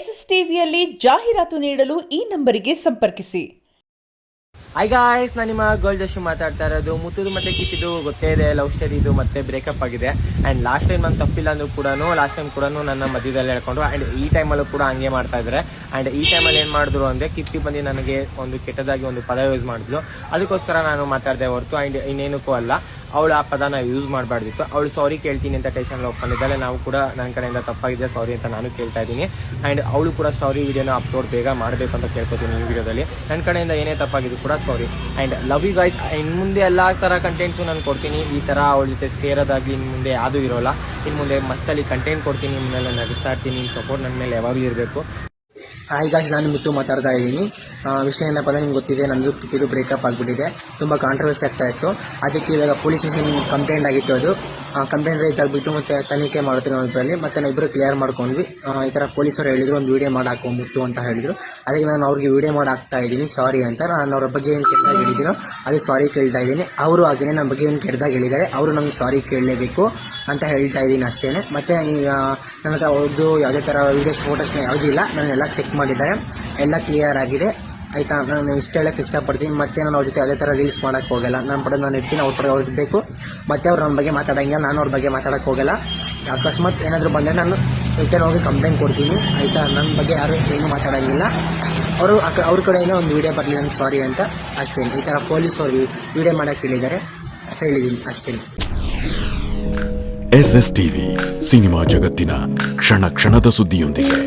S S ಟಿವಿಯಲ್ಲಿ ಜಾಹೀರಾತು ನೀಡಲು ಈ ನಂಬರಿಗೆ ಸಂಪರ್ಕಿಸಿ. ಹಾಯ್ ಗಾಯ್ಸ್ ನಾನು ನಿಮ್ಮ ಗೋಲ್ಡ್ ಜೋಶಿ ಮಾತಾಡ್ತಾ ಇರೋದು. ಮುತ್ತುದು ಮತ್ತೆ ಕಿತ್ತಿದು ಗೊತ್ತೇ ಇದೆ ಲವ್ ಸ್ಟೋರಿ ಇದು ಮತ್ತೆ ಬ್ರೇಕಪ್ ಆಗಿದೆ. ಆ್ಯಂಡ್ ಲಾಸ್ಟ್ ಟೈಮ್ ನಾನು ತಪ್ಪಿಲ್ಲ ಅಂದ್ರೂ ಕೂಡ ಲಾಸ್ಟ್ ಟೈಮ್ ಕೂಡ ನನ್ನ ಮಧ್ಯದಲ್ಲಿ ಹೇಳ್ಕೊಂಡು ಆ್ಯಂಡ್ ಈ ಟೈಮಲ್ಲೂ ಕೂಡ ಹಂಗೆ ಮಾಡ್ತಾ ಇದ್ದಾರೆ ಆ್ಯಂಡ್ ಈ ಟೈಮಲ್ಲಿ ಏನು ಮಾಡಿದ್ರು ಅಂದರೆ, ಕಿತ್ತಿ ಬಂದು ನನಗೆ ಒಂದು ಕೆಟ್ಟದಾಗಿ ಒಂದು ಪದ ಯೂಸ್ ಮಾಡಿದ್ಲು. ಅದಕ್ಕೋಸ್ಕರ ನಾನು ಮಾತಾಡಿದೆ ಹೊರತು ಆ್ಯಂಡ್ ಇನ್ನೇನಕ್ಕೂ ಅಲ್ಲ. ಅವಳು ಆ ಪದನ ಯೂಸ್ ಮಾಡಬಾರ್ದಿತ್ತು. ಅವಳು ಸಾರಿ ಕೇಳ್ತೀನಿ ಅಂತ ಟೇಷನ್ ಒಪ್ಕೊಂಡಿದ್ದಾಳೆ. ನಾವು ಕೂಡ ನನ್ನ ಕಡೆಯಿಂದ ತಪ್ಪಾಗಿದೆ ಸಾರಿ ಅಂತ ನಾನು ಕೇಳ್ತಾ ಇದ್ದೀನಿ. ಆ್ಯಂಡ್ ಅವಳು ಕೂಡ ಸ್ಟೋರಿ ವಿಡಿಯೋನ ಅಪ್ಲೋಡ್ ಬೇಗ ಮಾಡಬೇಕು ಅಂತ ಕೇಳ್ಕೊತೀನಿ ಈ ವಿಡಿಯೋದಲ್ಲಿ ನನ್ನ ಕಡೆಯಿಂದ ಏನೇ ತಪ್ಪಾಗಿದ್ದು ಕೂಡ sorry and love you guys ಇನ್ನು ಮುಂದೆ ಎಲ್ಲ ಥರ ಕಂಟೆಂಟ್ಸು ನಾನು ಕೊಡ್ತೀನಿ. ಈ ಥರ ಅವಳ ಜೊತೆ ಸೇರೋದಾಗಿ ಇನ್ನು ಮುಂದೆ ಯಾವುದೂ ಇರೋಲ್ಲ. ಇನ್ನು ಮುಂದೆ ಮಸ್ತಲ್ಲಿ ಕಂಟೆಂಟ್ ಕೊಡ್ತೀನಿ ನಿಮ್ಮನ್ನೆಲ್ಲ ನಡೆಸ್ತಾ ಇರ್ತೀನಿ. ಸಪೋರ್ಟ್ ನನ್ನ ಮೇಲೆ ಯಾವಾಗಲೂ ಇರಬೇಕು. ಹಾಯ್ ಗಾಯ್ಸ್ ನಾನು ಮಿತ್ತು ಮಾತಾಡ್ತಾ ಇದ್ದೀನಿ. ವಿಷಯ ಏನಪ್ಪ ಅಂದರೆ ನಿಮ್ಗೆ ಗೊತ್ತಿದೆ, ನಂದು ಇದು ಬ್ರೇಕಪ್ ಆಗಿಬಿಟ್ಟಿದೆ, ತುಂಬ ಕಾಂಟ್ರವರ್ಸಿ ಆಗ್ತಾ ಇತ್ತು. ಅದಕ್ಕೆ ಇವಾಗ ಪೊಲೀಸ್ ಸ್ಟೇಷನ್ ಕಂಪ್ಲೇಂಟ್ ಆಗಿತ್ತು ಅದು. ಕಂಪ್ಲೇಂಟ್ ರೈಸ್ ಆಗಿಬಿಟ್ಟು ಮತ್ತೆ ತನಿಖೆ ಮಾಡ್ತೀನಿ ನಾವು ಇದರಲ್ಲಿ. ಮತ್ತೆ ನಾವು ಇಬ್ಬರು ಕ್ಲಿಯರ್ ಮಾಡ್ಕೊಂಡ್ವಿ. ಈ ಥರ ಪೊಲೀಸರು ಹೇಳಿದ್ರು, ಒಂದು ವಿಡಿಯೋ ಮಾಡಿ ಮುತ್ತು ಅಂತ ಹೇಳಿದರು. ಅದಕ್ಕೆ ನಾನು ಅವ್ರಿಗೆ ವಿಡಿಯೋ ಮಾಡಿ ಹಾಕ್ತಾ ಇದ್ದೀನಿ ಸಾರಿ ಅಂತ. ನಾನು ಅವ್ರ ಬಗ್ಗೆ ಏನು ಕೆಟ್ಟದಾಗ ಹೇಳಿದ್ದೀನೋ ಅದಕ್ಕೆ ಸಾರಿ ಕೇಳ್ತಾ ಇದ್ದೀನಿ. ಅವರು ಹಾಗೆಯೇ ನನ್ನ ಬಗ್ಗೆ ಏನು ಕೆಟ್ಟದಾಗ ಹೇಳಿದ್ದಾರೆ, ಅವರು ನಮ್ಗೆ ಸಾರಿ ಕೇಳಲೇಬೇಕು ಅಂತ ಹೇಳ್ತಾ ಇದ್ದೀನಿ ಅಷ್ಟೇ ಮತ್ತು ನನ್ನ ಹತ್ರ ಅವ್ರದ್ದು ಯಾವುದೇ ಥರ ವೀಡಿಯೋಸ್ ಫೋಟೋಸ್ನ ಯಾವುದೂ ಇಲ್ಲ. ನಾನು ಎಲ್ಲ ಚೆಕ್ ಮಾಡಿದ್ದಾರೆ. ಎಲ್ಲ ಕ್ಲಿಯರ್ ಆಗಿದೆ. ಆಯಿತಾ? ನಾನು ಇಷ್ಟು ಹೇಳೋಕ್ಕೆ ಇಷ್ಟಪಡ್ತೀನಿ. ಮತ್ತೆ ನಾನು ಅವ್ರ ಜೊತೆ ಅದೇ ಥರ ರೀಲ್ಸ್ ಮಾಡೋಕ್ಕೆ ಹೋಗಲ್ಲ. ನನ್ನ ಪಡೆ ನಾನು ಇರ್ತೀನಿ ಅವ್ರ ಪಡೆ ಅವ್ರಿಗೆ ಬೇಕು. ಮತ್ತೆ ಅವ್ರು ನನ್ನ ಬಗ್ಗೆ ಮಾತಾಡೋಂಗಿಲ್ಲ, ನಾನು ಅವ್ರ ಬಗ್ಗೆ ಮಾತಾಡೋಕ್ಕೆ ಹೋಗಲ್ಲ. ಅಕಸ್ಮಾತ್ ಏನಾದರೂ ಬಂದರೆ ನಾನು ರಿಟರ್ನ್ ಹೋಗಿ ಕಂಪ್ಲೇಂಟ್ ಕೊಡ್ತೀನಿ. ಆಯಿತಾ? ನನ್ನ ಬಗ್ಗೆ ಯಾರು ಏನು ಮಾತಾಡೋಂಗಿಲ್ಲ. ಅವರು ಅವ್ರ ಕಡೆಯಿಂದ ಒಂದು ವಿಡಿಯೋ ಬರಲಿ ನಂಗೆ ಸಾರಿ ಅಂತ ಅಷ್ಟೇ. ಈ ಥರ ಪೊಲೀಸ್ ಅವರು ವಿಡಿಯೋ ಮಾಡೋಕ್ಕೆ ಹೇಳಿದ್ದಾರೆ. ಹೇಳಿದ್ದೀನಿ ಅಷ್ಟೇ. ಎಸ್ ಎಸ್ ಟಿವಿ ಸಿನಿಮಾ ಜಗತ್ತಿನ ಕ್ಷಣ ಕ್ಷಣದ ಸುದ್ದಿಯೊಂದಿಗೆ.